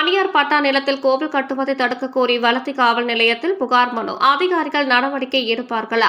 தனியார் பட்டா நிலத்தில் கோவில் கட்டுவதை தடுக்க கோரி வலத்தி காவல் நிலையத்தில் புகார் மனு. அதிகாரிகள் நடவடிக்கை எடுப்பார்களா?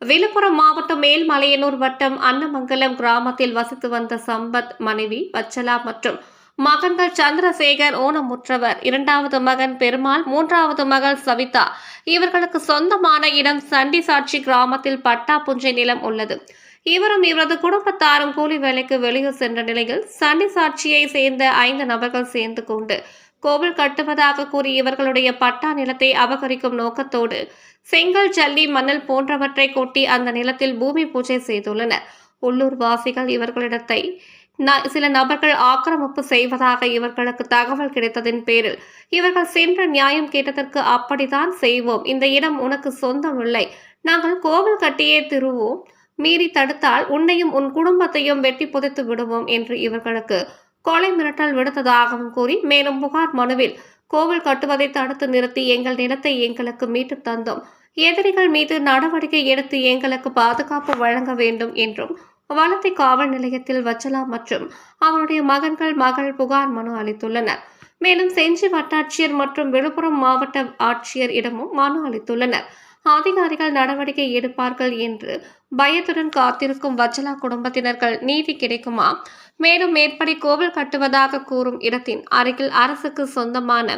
விழுப்புரம் மாவட்டம் மேல்மலையனூர் வட்டம் அன்னமங்கலம் கிராமத்தில் வசித்து வந்த சம்பத் மனைவி வச்சலா மற்றும் மகன்கள் சந்திரசேகர் ஊனமுற்றவர் இரண்டாவது மகன் பெருமாள் மூன்றாவது மகள் சவிதா. இவர்களுக்கு சொந்தமான இடம் சண்டி சாட்சி கிராமத்தில் பட்டா புஞ்சை நிலம் உள்ளது. இவரும் இவரது குடும்பத்தாரும் கூலி வேலைக்கு வெளியூர் சென்ற நிலையில் சண்டி சாட்சியை சேர்ந்த ஐந்து நபர்கள் சேர்ந்து கொண்டு கோவில் கட்டுவதாக கூறி இவர்களுடைய பட்டா நிலத்தை அபகரிக்கும் நோக்கத்தோடு செங்கல் ஜல்லி மணல் போன்றவற்றை கொட்டி அந்த நிலத்தில் பூமி பூஜை செய்துள்ளனர். உள்ளூர் வாசிகள் இவர்களிடத்தை ந- சில நபர்கள் ஆக்கிரமிப்பு செய்வதாக இவர்களுக்கு தகவல் கிடைத்ததின் பேரில் இவர்கள் சென்று நியாயம் கேட்டதற்கு அப்படித்தான் செய்வோம். இந்த இடம் உனக்கு சொந்தமில்லை நாங்கள் கோவில் கட்டியே திருவோம். மீறி தடுத்தால் உன்னையும் உன் குடும்பத்தையும் வெட்டி புதைத்து விடுவோம் என்று இவர்களுக்கு கொலை மிரட்டல் விடுத்ததாகவும் கூறி மேலும் புகார் மனுவில் கோவில் கட்டுவதை தடுத்து நிறுத்தி எங்கள் நிலத்தை எங்களுக்கு மீட்டு தந்தோம். எதிரிகள் மீது நடவடிக்கை எடுத்து எங்களுக்கு பாதுகாப்பு வழங்க வேண்டும் என்றும் வளத்தை காவல் நிலையத்தில் வச்சலா மற்றும் அவருடைய மகன்கள் மகள் புகார் மனு அளித்துள்ளனர். மேலும் செஞ்சி வட்டாட்சியர் மற்றும் விழுப்புரம் மாவட்ட ஆட்சியர் இடமும் மனு அளித்துள்ளனர். அதிகாரிகள் நடவடிக்கை எடுப்பார்கள் என்று பயத்துடன் காத்திருக்கும் வச்சலா குடும்பத்தினர்கள் நீதி கிடைக்குமா? மேலும் மேற்படி கோவில் கட்டுவதாக கூறும் இடத்தின் அருகில் அரசுக்கு சொந்தமான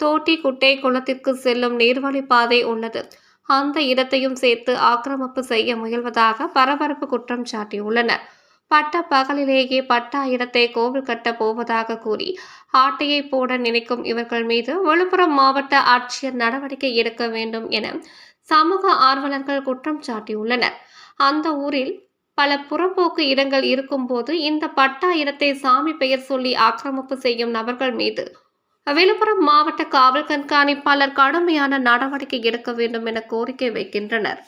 தோட்டி குட்டை குளத்திற்கு செல்லும் நீர்வழி பாதை உள்ளது. அந்த இடத்தையும் சேர்த்து ஆக்கிரமிப்பு செய்ய முயல்வதாக பரபரப்பு குற்றம் சாட்டியுள்ளனர். பட்ட பகலிலேயே பட்டா இடத்தை கோவில் கட்ட போவதாக கூறி ஆட்டையை போட நினைக்கும் இவர்கள் மீது விழுப்புரம் மாவட்ட ஆட்சியர் நடவடிக்கை எடுக்க வேண்டும் என சமூக ஆர்வலர்கள் குற்றம் சாட்டியுள்ளனர். அந்த ஊரில் பல புறம்போக்கு இடங்கள் இருக்கும்போது இந்த பட்டா இடத்தை சாமி பெயர் சொல்லி ஆக்கிரமிப்பு செய்யும் நபர்கள் மீது விழுப்புரம் மாவட்ட காவல் கண்காணிப்பாளர் கடுமையான நடவடிக்கை எடுக்க வேண்டும் என கோரிக்கை வைக்கின்றனர்.